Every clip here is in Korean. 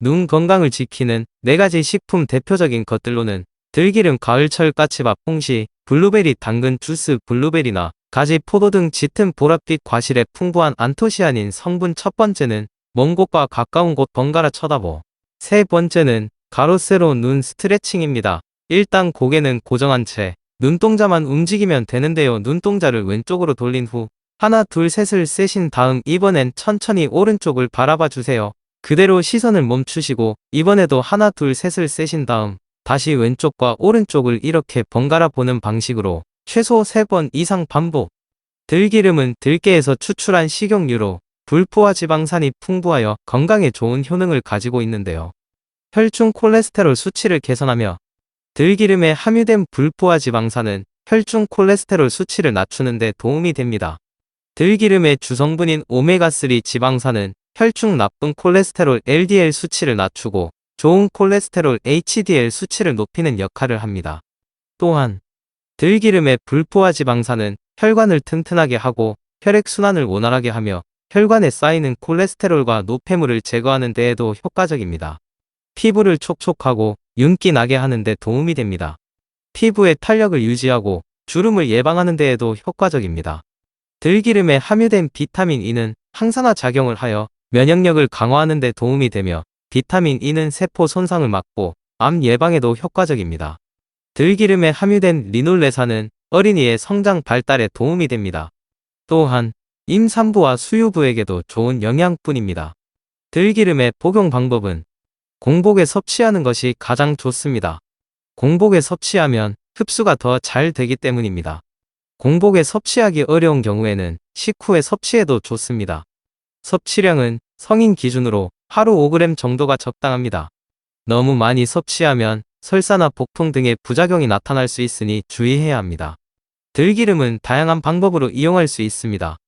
눈 건강을 지키는 네 가지 식품 대표적인 것들로는 들기름, 가을철 까치밥, 홍시, 블루베리, 당근 주스, 블루베리나 가지, 포도 등 짙은 보랏빛 과실에 풍부한 안토시아닌 성분 첫 번째는 먼 곳과 가까운 곳 번갈아 쳐다보. 세 번째는 가로 세로 눈 스트레칭입니다. 일단 고개는 고정한 채 눈동자만 움직이면 되는데요. 눈동자를 왼쪽으로 돌린 후 하나 둘 셋을 세신 다음 이번엔 천천히 오른쪽을 바라봐 주세요. 그대로 시선을 멈추시고 이번에도 하나 둘 셋을 세신 다음 다시 왼쪽과 오른쪽을 이렇게 번갈아 보는 방식으로 최소 3번 이상 반복. 들기름은 들깨에서 추출한 식용유로 불포화 지방산이 풍부하여 건강에 좋은 효능을 가지고 있는데요. 혈중 콜레스테롤 수치를 개선하며 들기름에 함유된 불포화 지방산은 혈중 콜레스테롤 수치를 낮추는 데 도움이 됩니다. 들기름의 주성분인 오메가3 지방산은 혈중 나쁜 콜레스테롤 LDL 수치를 낮추고 좋은 콜레스테롤 HDL 수치를 높이는 역할을 합니다. 또한 들기름의 불포화 지방산은 혈관을 튼튼하게 하고 혈액순환을 원활하게 하며 혈관에 쌓이는 콜레스테롤과 노폐물을 제거하는 데에도 효과적입니다. 피부를 촉촉하고 윤기 나게 하는 데 도움이 됩니다. 피부의 탄력을 유지하고 주름을 예방하는 데에도 효과적입니다. 들기름에 함유된 비타민 E는 항산화 작용을 하여 면역력을 강화하는 데 도움이 되며 비타민 E는 세포 손상을 막고 암 예방에도 효과적입니다. 들기름에 함유된 리놀레산은 어린이의 성장 발달에 도움이 됩니다. 또한 임산부와 수유부에게도 좋은 영양분입니다. 들기름의 복용 방법은 공복에 섭취하는 것이 가장 좋습니다. 공복에 섭취하면 흡수가 더 잘 되기 때문입니다. 공복에 섭취하기 어려운 경우에는 식후에 섭취해도 좋습니다. 섭취량은 성인 기준으로 하루 5g 정도가 적당합니다. 너무 많이 섭취하면 설사나 복통 등의 부작용이 나타날 수 있으니 주의해야 합니다. 들기름은 다양한 방법으로 이용할 수 있습니다.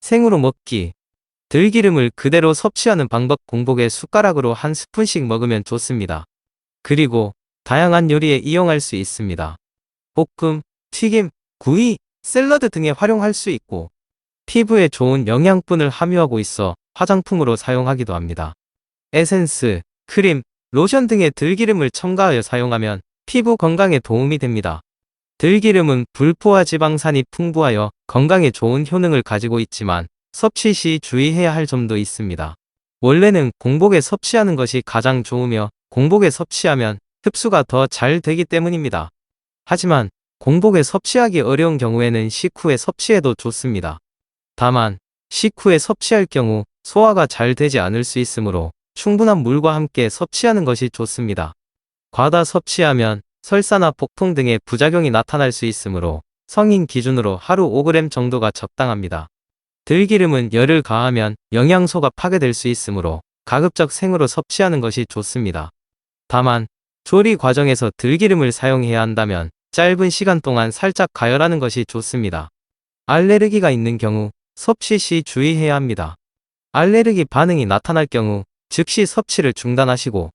생으로 먹기. 들기름을 그대로 섭취하는 방법 공복에 숟가락으로 한 스푼씩 먹으면 좋습니다. 그리고 다양한 요리에 이용할 수 있습니다. 볶음, 튀김, 구이, 샐러드 등에 활용할 수 있고 피부에 좋은 영양분을 함유하고 있어 화장품으로 사용하기도 합니다. 에센스, 크림, 로션 등의 들기름을 첨가하여 사용하면 피부 건강에 도움이 됩니다. 들기름은 불포화 지방산이 풍부하여 건강에 좋은 효능을 가지고 있지만 섭취 시 주의해야 할 점도 있습니다. 원래는 공복에 섭취하는 것이 가장 좋으며 공복에 섭취하면 흡수가 더 잘 되기 때문입니다. 하지만 공복에 섭취하기 어려운 경우에는 식후에 섭취해도 좋습니다. 다만 식후에 섭취할 경우 소화가 잘 되지 않을 수 있으므로 충분한 물과 함께 섭취하는 것이 좋습니다. 과다 섭취하면 설사나 복통 등의 부작용이 나타날 수 있으므로 성인 기준으로 하루 5g 정도가 적당합니다. 들기름은 열을 가하면 영양소가 파괴될 수 있으므로 가급적 생으로 섭취하는 것이 좋습니다. 다만 조리 과정에서 들기름을 사용해야 한다면 짧은 시간 동안 살짝 가열하는 것이 좋습니다. 알레르기가 있는 경우 섭취 시 주의해야 합니다. 알레르기 반응이 나타날 경우 즉시 섭취를 중단하시고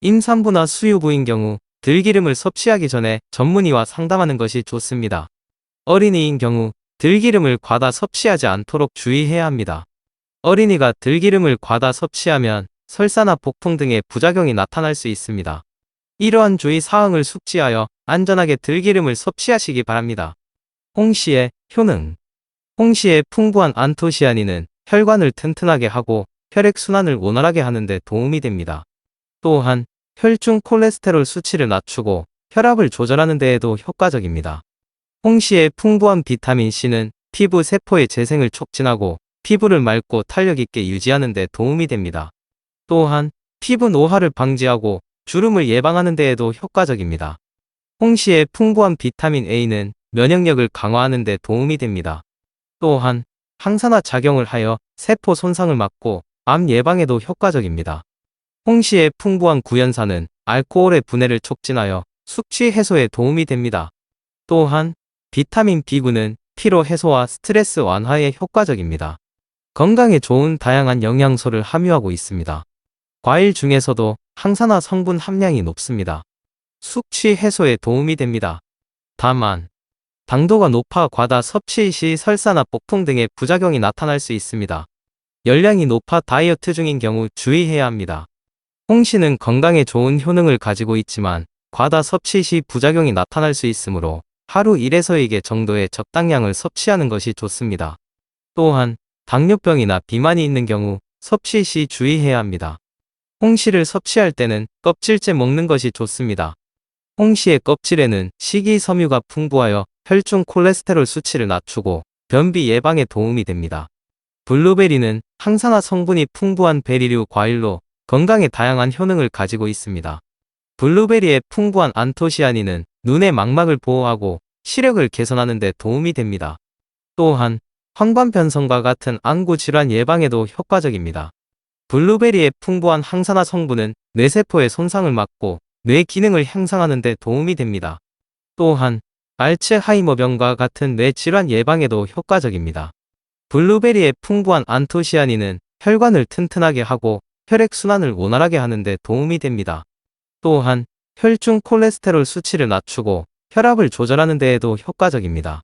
임산부나 수유부인 경우 들기름을 섭취하기 전에 전문의와 상담하는 것이 좋습니다. 어린이인 경우 들기름을 과다 섭취하지 않도록 주의해야 합니다. 어린이가 들기름을 과다 섭취하면 설사나 복통 등의 부작용이 나타날 수 있습니다. 이러한 주의 사항을 숙지하여 안전하게 들기름을 섭취하시기 바랍니다. 홍시의 효능 홍시의 풍부한 안토시아닌은 혈관을 튼튼하게 하고 혈액순환을 원활하게 하는 데 도움이 됩니다. 또한 혈중 콜레스테롤 수치를 낮추고 혈압을 조절하는 데에도 효과적입니다. 홍시의 풍부한 비타민 C는 피부 세포의 재생을 촉진하고 피부를 맑고 탄력 있게 유지하는 데 도움이 됩니다. 또한 피부 노화를 방지하고 주름을 예방하는 데에도 효과적입니다. 홍시의 풍부한 비타민 A는 면역력을 강화하는 데 도움이 됩니다. 또한 항산화 작용을 하여 세포 손상을 막고 암 예방에도 효과적입니다. 홍시의 풍부한 구연산은 알코올의 분해를 촉진하여 숙취 해소에 도움이 됩니다. 또한 비타민 B9는 피로 해소와 스트레스 완화에 효과적입니다. 건강에 좋은 다양한 영양소를 함유하고 있습니다. 과일 중에서도 항산화 성분 함량이 높습니다. 숙취 해소에 도움이 됩니다. 다만 당도가 높아 과다 섭취 시 설사나 복통 등의 부작용이 나타날 수 있습니다. 열량이 높아 다이어트 중인 경우 주의해야 합니다. 홍시는 건강에 좋은 효능을 가지고 있지만 과다 섭취 시 부작용이 나타날 수 있으므로 하루 1에서 2개 정도의 적당량을 섭취하는 것이 좋습니다. 또한 당뇨병이나 비만이 있는 경우 섭취 시 주의해야 합니다. 홍시를 섭취할 때는 껍질째 먹는 것이 좋습니다. 홍시의 껍질에는 식이섬유가 풍부하여 혈중 콜레스테롤 수치를 낮추고 변비 예방에 도움이 됩니다. 블루베리는 항산화 성분이 풍부한 베리류 과일로 건강에 다양한 효능을 가지고 있습니다. 블루베리의 풍부한 안토시아닌은 눈의 망막을 보호하고 시력을 개선하는 데 도움이 됩니다. 또한 황반변성과 같은 안구 질환 예방에도 효과적입니다. 블루베리의 풍부한 항산화 성분은 뇌세포의 손상을 막고 뇌 기능을 향상하는 데 도움이 됩니다. 또한 알츠하이머병과 같은 뇌 질환 예방에도 효과적입니다. 블루베리의 풍부한 안토시아닌은 혈관을 튼튼하게 하고 혈액 순환을 원활하게 하는 데 도움이 됩니다. 또한 혈중 콜레스테롤 수치를 낮추고 혈압을 조절하는 데에도 효과적입니다.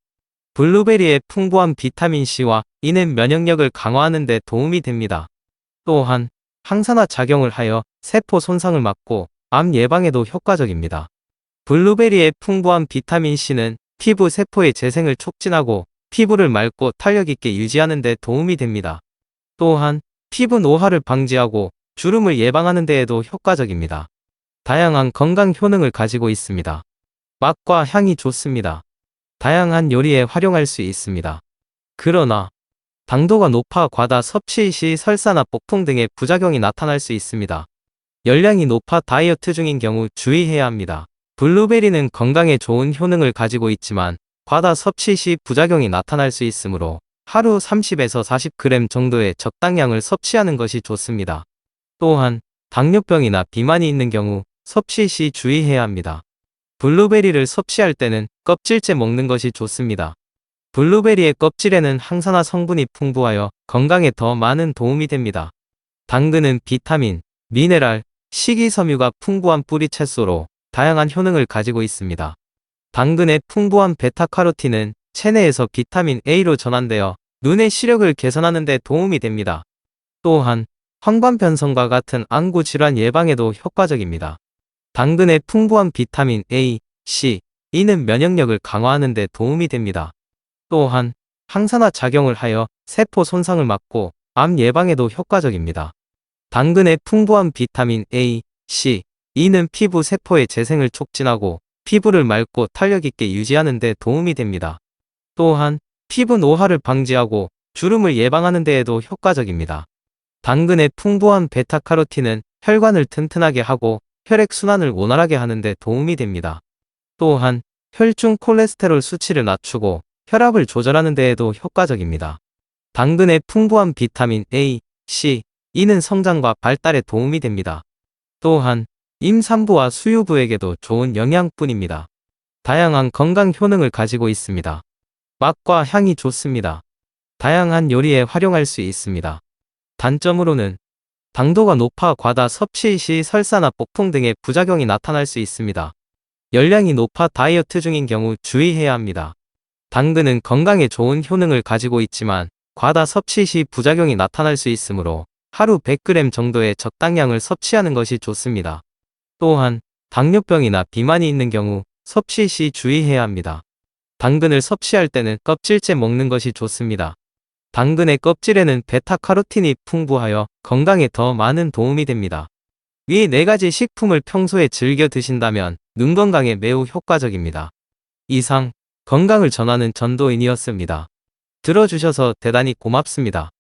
블루베리의 풍부한 비타민C와 이는 면역력을 강화하는 데 도움이 됩니다. 또한 항산화 작용을 하여 세포 손상을 막고 암 예방에도 효과적입니다. 블루베리의 풍부한 비타민C는 피부 세포의 재생을 촉진하고 피부를 맑고 탄력 있게 유지하는 데 도움이 됩니다. 또한 피부 노화를 방지하고 주름을 예방하는 데에도 효과적입니다. 다양한 건강 효능을 가지고 있습니다. 맛과 향이 좋습니다. 다양한 요리에 활용할 수 있습니다. 그러나 당도가 높아 과다 섭취 시 설사나 복통 등의 부작용이 나타날 수 있습니다. 열량이 높아 다이어트 중인 경우 주의해야 합니다. 블루베리는 건강에 좋은 효능을 가지고 있지만 과다 섭취 시 부작용이 나타날 수 있으므로 하루 30에서 40g 정도의 적당량을 섭취하는 것이 좋습니다. 또한 당뇨병이나 비만이 있는 경우 섭취 시 주의해야 합니다. 블루베리를 섭취할 때는 껍질째 먹는 것이 좋습니다. 블루베리의 껍질에는 항산화 성분이 풍부하여 건강에 더 많은 도움이 됩니다. 당근은 비타민, 미네랄, 식이섬유가 풍부한 뿌리 채소로 다양한 효능을 가지고 있습니다. 당근의 풍부한 베타카로틴은 체내에서 비타민 A로 전환되어 눈의 시력을 개선하는 데 도움이 됩니다. 또한 황반변성과 같은 안구 질환 예방에도 효과적입니다. 당근의 풍부한 비타민 A, C, E는 면역력을 강화하는 데 도움이 됩니다. 또한 항산화 작용을 하여 세포 손상을 막고 암 예방에도 효과적입니다. 당근의 풍부한 비타민 A, C, E는 피부 세포의 재생을 촉진하고 피부를 맑고 탄력 있게 유지하는 데 도움이 됩니다. 또한 피부 노화를 방지하고 주름을 예방하는 데에도 효과적입니다. 당근의 풍부한 베타카로틴은 혈관을 튼튼하게 하고 혈액 순환을 원활하게 하는 데 도움이 됩니다. 또한 혈중 콜레스테롤 수치를 낮추고 혈압을 조절하는 데에도 효과적입니다. 당근의 풍부한 비타민 A, C, E는 성장과 발달에 도움이 됩니다. 또한 임산부와 수유부에게도 좋은 영양뿐입니다. 다양한 건강 효능을 가지고 있습니다. 맛과 향이 좋습니다. 다양한 요리에 활용할 수 있습니다. 단점으로는 당도가 높아 과다 섭취 시 설사나 복통 등의 부작용이 나타날 수 있습니다. 열량이 높아 다이어트 중인 경우 주의해야 합니다. 당근은 건강에 좋은 효능을 가지고 있지만 과다 섭취 시 부작용이 나타날 수 있으므로 하루 100g 정도의 적당량을 섭취하는 것이 좋습니다. 또한 당뇨병이나 비만이 있는 경우 섭취 시 주의해야 합니다. 당근을 섭취할 때는 껍질째 먹는 것이 좋습니다. 당근의 껍질에는 베타카로틴이 풍부하여 건강에 더 많은 도움이 됩니다. 이네 가지 식품을 평소에 즐겨 드신다면 눈 건강에 매우 효과적입니다. 이상 건강을 전하는 전도인이었습니다. 들어주셔서 대단히 고맙습니다.